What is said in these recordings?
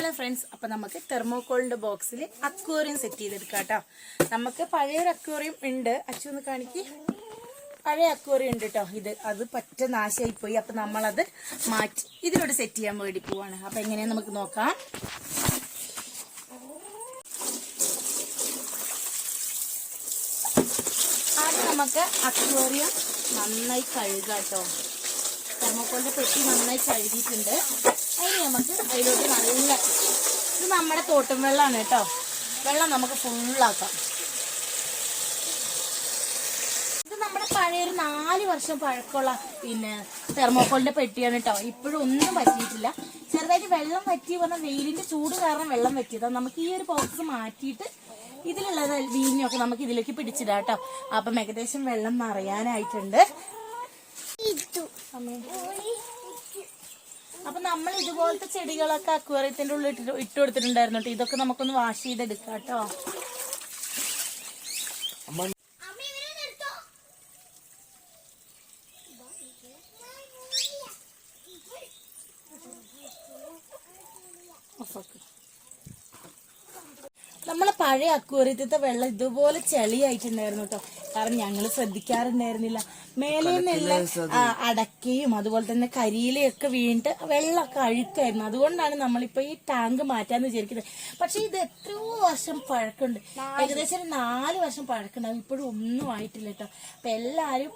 Hello friends അപ്പൊ നമുക്ക് തെർമോക്കോളിന്റെ ബോക്സിൽ അക്വേറിയം സെറ്റ് ചെയ്തെടുക്കാം കേട്ടോ നമുക്ക് പഴയൊരു അക്വേറിയം ഉണ്ട്. അച്ചു ഒന്ന് കാണിക്ക്. പഴയ അക്വേറിയം ഉണ്ട് കേട്ടോ ഇത് അത് പറ്റ നാശമായി പോയി അപ്പൊ നമ്മളത് മാറ്റി ഇതിലൂടെ സെറ്റ് ചെയ്യാൻ വേണ്ടി പോവാണ്. അപ്പൊ എങ്ങനെയാ നമുക്ക് നോക്കാം. ആദ്യം നമുക്ക് അക്വേറിയം നന്നായി കഴുകാം കേട്ടോ തെർമോക്കോളിന്റെ പെട്ടി നന്നായി കഴുകിയിട്ടുണ്ട്. അതിന് നമുക്ക് അതിലോട്ട് നല്ല ഇത് നമ്മുടെ തോട്ടും വെള്ളമാണ് കേട്ടോ. വെള്ളം നമുക്ക് ഫുള്ളാക്കാം. ഇത് നമ്മുടെ പഴയൊരു നാല് വർഷം പഴക്കമുള്ള പിന്നെ തെർമോക്കോളിന്റെ പെട്ടിയാണ് കേട്ടോ. ഇപ്പോഴും ഒന്നും പറ്റിയിട്ടില്ല ചെറുതായിട്ട് വെള്ളം പറ്റി പറഞ്ഞാൽ വെയിലിന്റെ ചൂട് കാരണം വെള്ളം പറ്റിയതാണ് നമുക്ക് ഈ ഒരു ബോക്സ് മാറ്റിയിട്ട് ഇതിലുള്ള വീഞ്ഞൊക്കെ നമുക്ക് ഇതിലേക്ക് പിടിച്ചിടാം കേട്ടോ. അപ്പം ഏകദേശം വെള്ളം നിറയാനായിട്ടുണ്ട്. അമ്മേ. അപ്പൊ നമ്മൾ ഇതുപോലത്തെ ചെടികളൊക്കെ അക്വേറിയത്തിന്റെ ഉള്ളിൽ ഇട്ട് ഇട്ട് കൊടുത്തിട്ടുണ്ടായിരുന്നു കേട്ടോ ഇതൊക്കെ നമുക്കൊന്ന് വാഷ് ചെയ്തെടുക്കാം കേട്ടോ നമ്മളെ പഴയ അക്വേറിയത്തെ വെള്ളം ഇതുപോലെ ചെളിയായിട്ടുണ്ടായിരുന്നു കേട്ടോ കാരണം ഞങ്ങൾ ശ്രദ്ധിക്കാറുണ്ടായിരുന്നില്ല. മേലെ നിന്നെല്ലാം അടക്കയും അതുപോലെ തന്നെ കരിയിലയൊക്കെ വീണിട്ട് വെള്ളമൊക്കെ അഴുക്കായിരുന്നു. അതുകൊണ്ടാണ് നമ്മളിപ്പോ ഈ ടാങ്ക് മാറ്റാന്ന് വിചാരിക്കുന്നത്. പക്ഷെ ഇത് എത്രയോ വർഷം പഴക്കമുണ്ട്. ഏകദേശം നാല് വർഷം പഴക്കമുണ്ടാവും ഇപ്പോഴും ഒന്നും ആയിട്ടില്ല കേട്ടോ. അപ്പൊ എല്ലാരും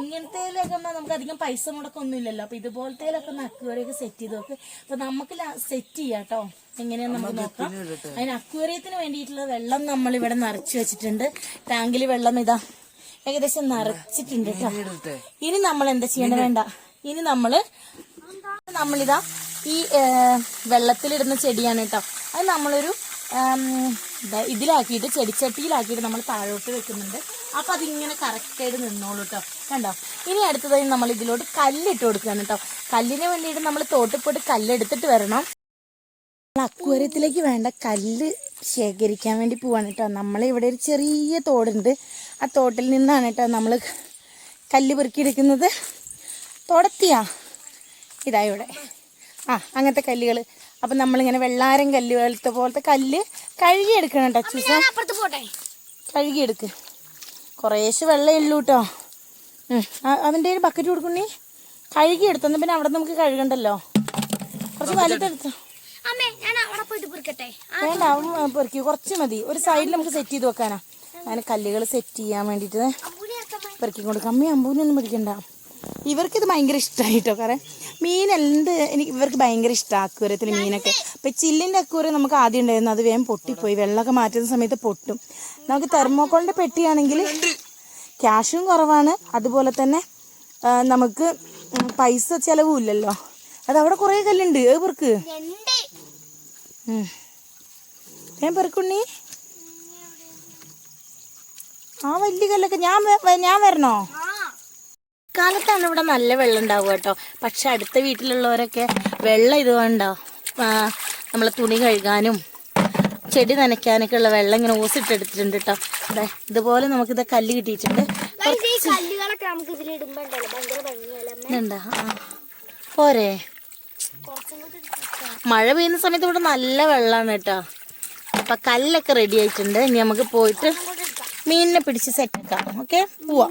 ഇങ്ങനത്തെ ഇങ്ങനത്തേലൊക്കെ നമുക്ക് അധികം പൈസ മുടക്കൊന്നും ഇല്ലല്ലോ അപ്പൊ ഇതുപോലത്തേലൊക്കെ ഒന്ന് സെറ്റ് ചെയ്ത് നോക്ക്. അപ്പൊ നമുക്ക് സെറ്റ് ചെയ്യാം കേട്ടോ. എങ്ങനെയാന്ന് നമുക്ക് നോക്കാം. അതിന് അക്വേറിയത്തിന് വേണ്ടിയിട്ടുള്ള വെള്ളം നമ്മൾ ഇവിടെ നിറച്ചു വെച്ചിട്ടുണ്ട്. ടാങ്കിൽ വെള്ളം ഇതാ ഏകദേശം നിറച്ചിട്ടുണ്ട് കേട്ടോ ഇനി നമ്മൾ എന്താ ചെയ്യേണ്ട? വേണ്ട. ഇനി നമ്മൾ നമ്മളിതാ ഈ വെള്ളത്തിലിടുന്ന ചെടിയാണ് കേട്ടോ അത് നമ്മളൊരു ഇതിലാക്കിയിട്ട് ചെടിച്ചട്ടിയിലാക്കിയിട്ട് നമ്മൾ താഴോട്ട് വെക്കുന്നുണ്ട്. അപ്പൊ അതിങ്ങനെ കറക്റ്റായിട്ട് നിന്നോളൂ കേട്ടോ കണ്ടോ? ഇനി അടുത്തതായി നമ്മൾ ഇതിലോട്ട് കല്ലിട്ട് കൊടുക്കുകയാണ് കേട്ടോ കല്ലിന് വേണ്ടിയിട്ട് നമ്മൾ തോട്ടിൽ പോയിട്ട് കല്ലെടുത്തിട്ട് വരണം. അക്വേറിയത്തിലേക്ക് വേണ്ട കല്ല് ശേഖരിക്കാൻ വേണ്ടി പോവാണ് കേട്ടോ. നമ്മളിവിടെ ഒരു ചെറിയ തോടുണ്ട്. ആ തോട്ടിൽ നിന്നാണ് കേട്ടോ നമ്മൾ കല്ല് പെറുക്കിയെടുക്കുന്നത്. തോടത്തിയാ? ഇതാ ഇവിടെ. ആ അങ്ങനത്തെ കല്ലുകൾ അപ്പം നമ്മളിങ്ങനെ വെള്ളാരം കല്ല് പോലത്തെ പോലത്തെ കല്ല് കഴുകിയെടുക്കണം കേട്ടോ ചൂസ കഴുകിയെടുക്ക്. കുറേശ്ശെ വെള്ളം ഉള്ളൂ കേട്ടോ. അവന്റെ ഒരു ബക്കറ്റ് കൊടുക്കണേ കഴുകിയെടുത്തു പിന്നെ അവിടെ നമുക്ക് കഴുകണ്ടല്ലോ. കുറച്ച് വലുതെടുത്തോ. അമ്മേ ഞാൻ അവിടെ പോയിട്ട് പൊറിക്കട്ടെ. വേണ്ട അവൻ പൊറുക്കി. കുറച്ച് മതി. ഒരു സൈഡിൽ നമുക്ക് സെറ്റ് ചെയ്ത് വെക്കാനാ. അങ്ങനെ കല്ലുകൾ സെറ്റ് ചെയ്യാൻ വേണ്ടിയിട്ട് പെറുക്കി കൊടുക്കാം അമ്മ അമ്പൂനൊന്നും പിടിക്കണ്ട ഇത് ഭയങ്കര ഇഷ്ടമായിട്ടോ കാരണം മീൻ എന്ത് എനിക്ക് ഇവർക്ക് ഭയങ്കര ഇഷ്ടമാണ് അക്കൂരത്തിൽ മീനൊക്കെ. ഇപ്പം ചില്ലിന്റെ അക്കൂര നമുക്ക് ആദ്യം ഉണ്ടായിരുന്നു. അത് വേഗം പൊട്ടിപ്പോയി. വെള്ളമൊക്കെ മാറ്റുന്ന സമയത്ത് പൊട്ടും. നമുക്ക് തെർമോക്കോളിന്റെ പെട്ടിയാണെങ്കിൽ ക്യാഷും കുറവാണ്. അതുപോലെ തന്നെ നമുക്ക് പൈസ ചിലവും ഇല്ലല്ലോ അത് അവിടെ കുറേ കല്ലുണ്ട്. ഏ പെറുക്ക്. രണ്ട് ഉം. ഞാൻ പെറുക്കുണ്ണി? ആ വലിയ കല്ലൊക്കെ. ഞാൻ ഞാൻ വരണോ? ആ കാലത്താണ് ഇവിടെ നല്ല വെള്ളം ഉണ്ടാവുക കേട്ടോ. പക്ഷെ അടുത്ത വീട്ടിലുള്ളവരൊക്കെ വെള്ളം ഇതുകൊണ്ടോ നമ്മൾ തുണി കഴുകാനും ചെടി നനയ്ക്കാനൊക്കെ ഉള്ള വെള്ളം ഇങ്ങനെ ഓസിട്ടെടുത്തിട്ടുണ്ട് കേട്ടോ. അതെ ഇതുപോലെ നമുക്കിത് കല്ല് കിട്ടിയിട്ടുണ്ട്. പോരേ. മഴ പെയ്യുന്ന സമയത്ത് ഇവിടെ നല്ല വെള്ളമാണ് കേട്ടോ. അപ്പൊ കല്ലൊക്കെ റെഡി ആയിട്ടുണ്ട്. ഇനി നമുക്ക് പോയിട്ട് മീനിനെ പിടിച്ച് സെറ്റാക്കാം ഓക്കെ പോവാം.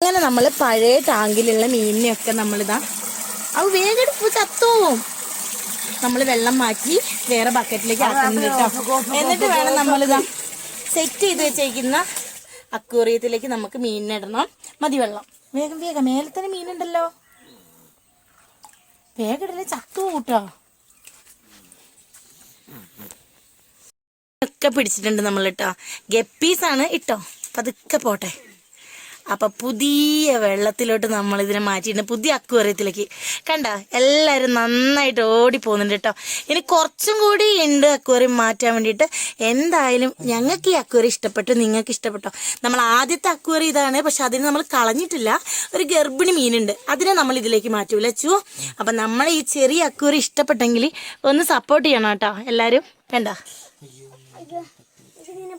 അങ്ങനെ നമ്മൾ പഴയ ടാങ്കിലുള്ള മീനിനെയൊക്കെ നമ്മളിതാ അത് വേഗം ചത്തോവും. നമ്മൾ വെള്ളം മാറ്റി വേറെ ബക്കറ്റിലേക്ക് ആക്കുന്നുണ്ട് കേട്ടോ. എന്നിട്ട് വേണം നമ്മളിതാ സെറ്റ് ചെയ്ത് വെച്ചേക്കുന്ന അക്വേറിയത്തിലേക്ക് നമുക്ക് മീനിനെ ഇടണം. മതി വെള്ളം വേഗം വേഗം. മേലെ തന്നെ മീനുണ്ടല്ലോ. വേഗം ഇടല്ലേ ചത്തു കൂട്ടോ ഒക്കെ പിടിച്ചിട്ടുണ്ട് നമ്മൾ കേട്ടോ ഗപ്പീസാണ് ഇട്ടോ. പതുക്കെ പോട്ടെ. അപ്പൊ പുതിയ വെള്ളത്തിലോട്ട് നമ്മൾ ഇതിനെ മാറ്റിയിട്ടുണ്ട്. പുതിയ അക്വേറിയത്തിലേക്ക്. കണ്ട എല്ലാവരും നന്നായിട്ട് ഓടി പോകുന്നുണ്ട് കേട്ടോ. ഇനി കുറച്ചും കൂടി ഉണ്ട് അക്വേറിയം മാറ്റാൻ വേണ്ടിയിട്ട്. എന്തായാലും ഞങ്ങൾക്ക് ഈ അക്വേറിയം ഇഷ്ടപ്പെട്ടു. നിങ്ങൾക്ക് ഇഷ്ടപ്പെട്ടോ? നമ്മൾ ആദ്യത്തെ അക്വേറിയം ഇതാണ്. പക്ഷെ അതിന് നമ്മൾ കളഞ്ഞിട്ടില്ല. ഒരു ഗർഭിണി മീനുണ്ട്. അതിനെ നമ്മൾ ഇതിലേക്ക് മാറ്റൂല? ചു അപ്പൊ നമ്മൾ ഈ ചെറിയ അക്വേറിയം ഇഷ്ടപ്പെട്ടെങ്കിൽ ഒന്ന് സപ്പോർട്ട് ചെയ്യണം കേട്ടോ. എല്ലാവരും കണ്ട?